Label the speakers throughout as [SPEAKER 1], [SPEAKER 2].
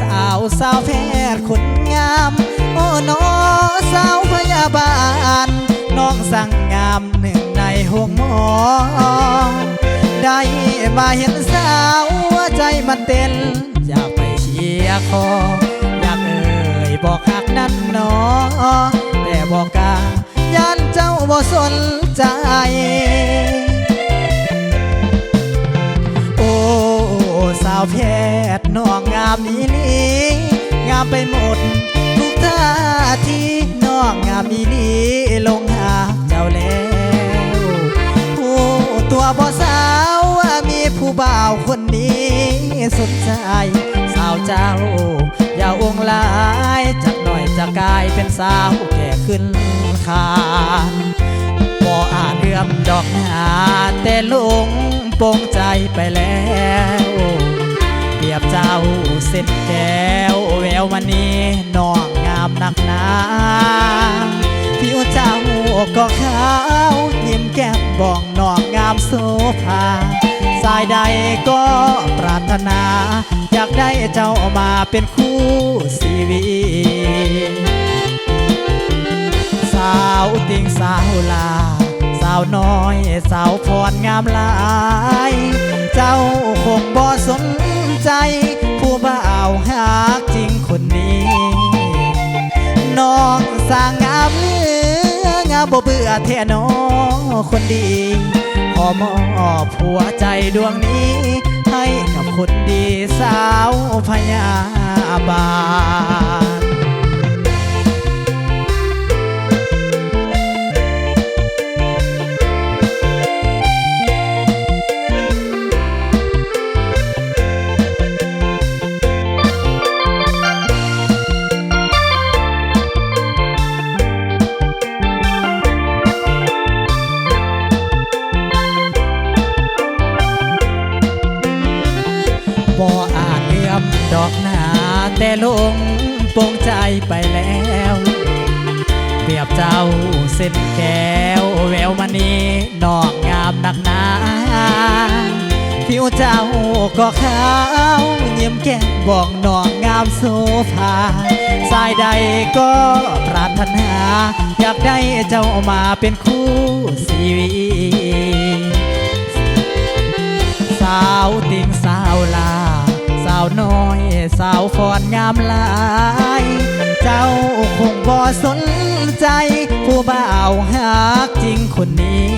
[SPEAKER 1] สาวสาวแพทย์คนงามโอ้น้อสาวพยาบาล น้องสั่งงามหนึ่งในหงหมอ ได้มาเห็นสาวหัวใจมันเต้นอยากไปเชียร์คออยากเอ่ยบอกหักนั่นหนอแต่บอกกาย่านเจ้าบ่สนใจโอ้สาวแพทย์น้องามอีลีงามไปหมด ทุกท่าทีน้องงามอีลีลงหาเจ้าแล้วผู้ตัวบ่สาวว่ามีผู้บ่าวคนนี้สนใจสาวเจ้า อย่าองลายจากหน่อยจะกลายเป็นสาวแก่ขึ้นคานบ่อาจเลื่อมดอกหนาแต่ลงปงใจไปแล้ว เปรียบเจ้าเส้นแก้วแววมันนี้น้องงามนักหนาผิวเจ้าก็ขาวยิ้มแก้มบองน้องงามโซภาสายใดก็ปรารถนา อยากได้เจ้ามาเป็นคู่ชีวิตสาวติงสาวลา สาวน้อย สาวพรงามหลาย เจ้าคงบ่สน ใจ ผู้บ่าวหากจริงคนนี้น้องสางงามเลืองามบ่เบื่อแท้น้องคนดีขอมอบหัวใจดวงนี้ ให้กับคนดีสาวพญาบาล แต่ลงปงใจไปแล้วเปรียบเจ้าเส้นแก้วแววมณีนอกงามนักหนาผิวเจ้าก็ขาวยิ้มแก้มบอกนองงามโซภาสายใดก็ปรารถนา อยากได้เจ้ามาเป็นคู่ชีวิต สาวฟอนงามหลาย เจ้าคงบ่สนใจ ผู้บ่าวหากจริงคนนี้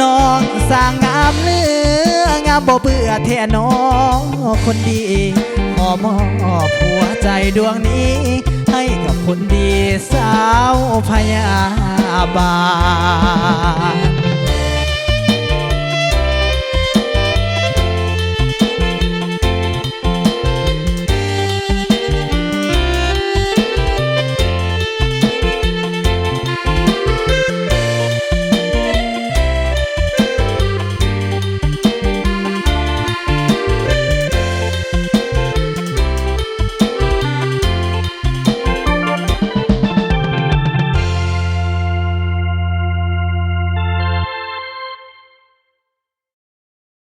[SPEAKER 1] น้องสร้างงามเหลืองามบ่เบื่อแท่น้องคนดีขอมอบหัวใจดวงนี้ ให้กับคนดีสาวพยาบาล